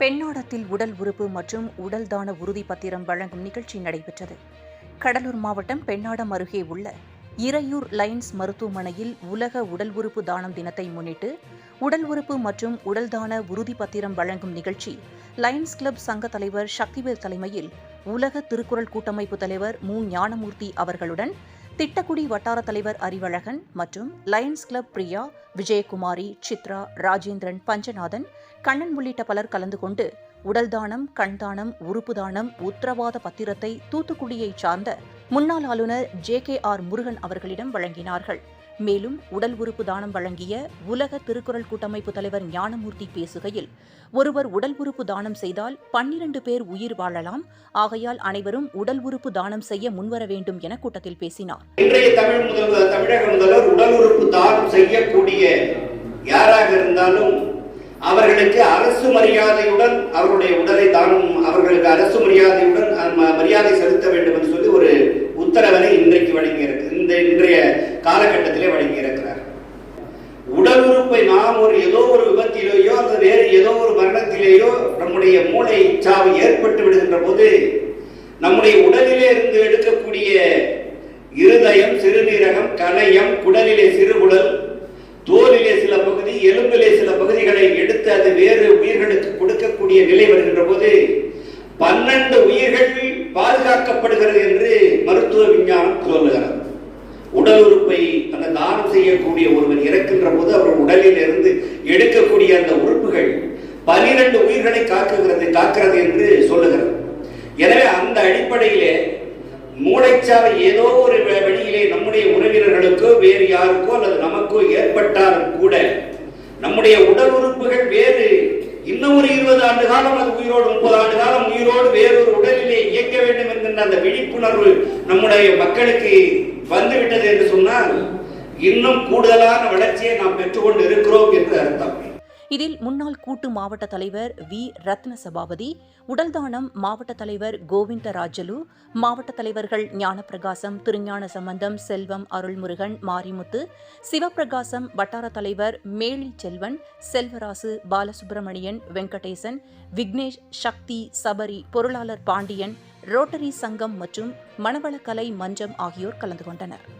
பெண்ணாடத்தில் உடல் உறுப்பு மற்றும் உடல் தான உறுதி பத்திரம் வழங்கும் நிகழ்ச்சி நடைபெற்றது. கடலூர் மாவட்டம் பெண்ணாடம் அருகே உள்ள இறையூர் லைன்ஸ் மருத்துவமனையில் உலக உடல் உறுப்பு தானம் தினத்தை முன்னிட்டு உடல் உறுப்பு மற்றும் உடல் தான உறுதி பத்திரம் வழங்கும் நிகழ்ச்சி லயன்ஸ் கிளப் சங்க தலைவர் சக்திவேல் தலைமையில் உலக திருக்குறள் கூட்டமைப்பு தலைவர் மு. ஞானமூர்த்தி அவர்களுடன் திட்டக்குடி வட்டார தலைவர் அறிவழகன் மற்றும் லயன்ஸ் கிளப் பிரியா விஜயகுமாரி சித்ரா ராஜேந்திரன் பஞ்சநாதன் கண்ணன் உள்ளிட்ட பலர் கலந்து கொண்டு உடல் தானம் கண் தானம் உறுப்பு தானம் உத்தரவாத பத்திரத்தை தூத்துக்குடியைச் சார்ந்த முன்னாள் ஆளுநர் ஜே கே ஆர் முருகன் அவர்களிடம் வழங்கினார்கள். மேலும் உடல் உறுப்பு தானம் வழங்கிய உலக திருக்குறள் கூட்டமைப்பு தலைவர் ஞானமூர்த்தி பேசுகையில் ஒருவர் உடல் உறுப்பு தானம் செய்தால் பன்னிரண்டு பேர் உயிர் வாழலாம் ஆகையால் அனைவரும் உடல் உறுப்பு தானம் செய்ய முன்வர வேண்டும் என கூட்டத்தில் பேசினார். இன்றைய தமிழ் முதல்வர் தமிழக முதல்வர் உடல் உறுப்பு தானம் செய்யக்கூடிய யாராக இருந்தாலும் அவர்களுக்கு அரசு மரியாதையுடன் அவருடைய உடலை தானம் அவர்களுக்கு அரசு மரியாதையுடன் நாம் ஒரு ஏதோ ஒரு விபத்திலேயோ அல்லது வேறு ஏதோ ஒரு மரணத்திலேயோ நம்முடைய மூளை சாவு ஏற்பட்டு விடுகின்ற போது நம்முடைய உடலிலே இருந்து எடுக்கக்கூடிய இருதயம் சிறுநீரகம் கணையம் குடலிலே சிறுகுடல் தோலிலே சில பகுதி எலும்பிலே சில பகுதிகளை எடுத்து அது வேறு உயிர்களுக்கு கொடுக்கக்கூடிய நிலை வருகின்ற போது பன்னெண்டு உயிர்கள் பாதுகாக்கப்படுகிறது என்று மருத்துவ விஞ்ஞானம் சொல்லுகிறது. உடல் உறுப்பை அந்த தானம் செய்யக்கூடிய ஒருவர் இறக்கின்ற போது அவர் உடலில் இருந்து எடுக்கக்கூடிய அந்த உறுப்புகள் பனிரெண்டு உயிர்களை காக்குகிறது காக்கிறது என்று சொல்லுகிறது. எனவே அந்த அடிப்படையிலே மூளைச்சாவை ஏதோ ஒரு வ- வழியிலே நம்முடைய உறவினர்களுக்கோ வேறு யாருக்கோ அல்லது நமக்கோ ஏற்பட்டாலும் கூட நம்முடைய உடல் உறுப்புகள் வேறு. இன்னும் ஒரு இருபது ஆண்டு காலம் அது உயிரோடு முப்பது ஆண்டு காலம் உயிரோடு வேறொரு உடலிலே இயக்க வேண்டும் என்கின்ற அந்த விழிப்புணர்வு நம்முடைய மக்களுக்கு வந்துவிட்டது என்று சொன்னால் இன்னும் கூடுதலான வளர்ச்சியை நாம் பெற்றுக்கொண்டு இருக்கிறோம் என்று அர்த்தம். இதில் முன்னாள் கூட்டு மாவட்ட தலைவர் வி. ரத்ன சபாபதி உடல்தானம் மாவட்ட தலைவர் கோவிந்த ராஜலு மாவட்ட தலைவர்கள் ஞானப்பிரகாசம் திருஞான சம்பந்தம் செல்வம் அருள்முருகன் மாரிமுத்து சிவப்பிரகாசம் வட்டார தலைவர் மேலி செல்வன் செல்வராசு பாலசுப்பிரமணியன் வெங்கடேசன் விக்னேஷ் சக்தி சபரி பொருளாளர் பாண்டியன் ரோட்டரி சங்கம் மற்றும் மணவளக்கலை மன்றம் ஆகியோர் கலந்து கொண்டனர்.